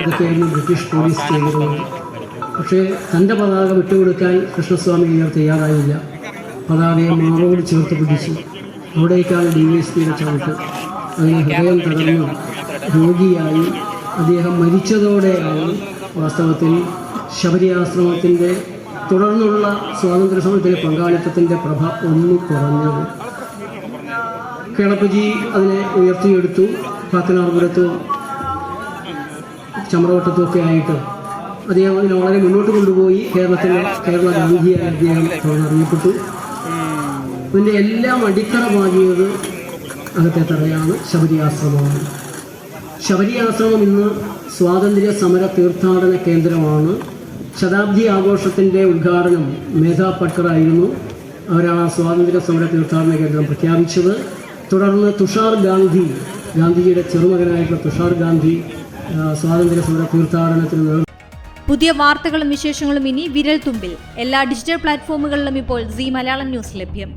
ഇതൊക്കെയായിരുന്നു British police ചെയ്തിരുന്നത് പക്ഷേ തന്റെ പതാക വിട്ടുകൊടുക്കാൻ കൃഷ്ണസ്വാമി അയ്യർ തയ്യാറായില്ല. പതാകയെ മാറോട് ചേർത്ത് പിടിച്ചു. അവിടേക്കാണ് ഡി എസ് പിയുടെ ചവിട്ട്. അങ്ങനെ ഹൃദയം തകർന്നു. രോഗിയായി. അദ്ദേഹം മരിച്ചതോടെയാണ് വാസ്തവത്തിൽ ശബരി ആശ്രമത്തിന്റെ തുടർന്നുള്ള സ്വാതന്ത്ര്യ സമരത്തിലെ പങ്കാളിത്തത്തിന്റെ പ്രഭ ഒന്ന് കുറഞ്ഞത്. കേളപ്പജി അതിനെ ഉയർത്തിയെടുത്തു. കാക്കനാർപുരത്തും ചമ്രവട്ടത്തും ആയിട്ട് അദ്ദേഹം അതിനെ വളരെ മുന്നോട്ട് കൊണ്ടുപോയി കേരളത്തിലെ കേരള ഗാന്ധിയായി അദ്ദേഹം അറിയപ്പെട്ടു. ഇതിന്റെ എല്ലാം അടിത്തറ പാകിയത് അകത്തെ തറയാണ് ശബരി ആശ്രമമാണ്. ശബരി ആശ്രമം ഇന്ന് സ്വാതന്ത്ര്യ സമര തീർത്ഥാടന കേന്ദ്രമാണ്. ശതാബ്ദി ആഘോഷത്തിന്റെ ഉദ്ഘാടനം മേധാ പട്ടറായിരുന്നു അവരാണ് സ്വാതന്ത്ര്യ സമര തീർത്ഥാടന കേന്ദ്രം പ്രഖ്യാപിച്ചത്. തുടർന്ന് തുഷാർ ഗാന്ധി ഗാന്ധിജിയുടെ ചെറുമകനായിട്ടുള്ള തുഷാർ ഗാന്ധി സ്വാതന്ത്ര്യ സമര തീർത്ഥാടനത്തിന് പുതിയ വാർത്തകളും വിശേഷങ്ങളും ഇനി വിരൽ തുമ്പിൽ എല്ലാ ഡിജിറ്റൽ പ്ലാറ്റ്ഫോമുകളിലും ഇപ്പോൾ സി മലയാളം ന്യൂസ് ലഭ്യം.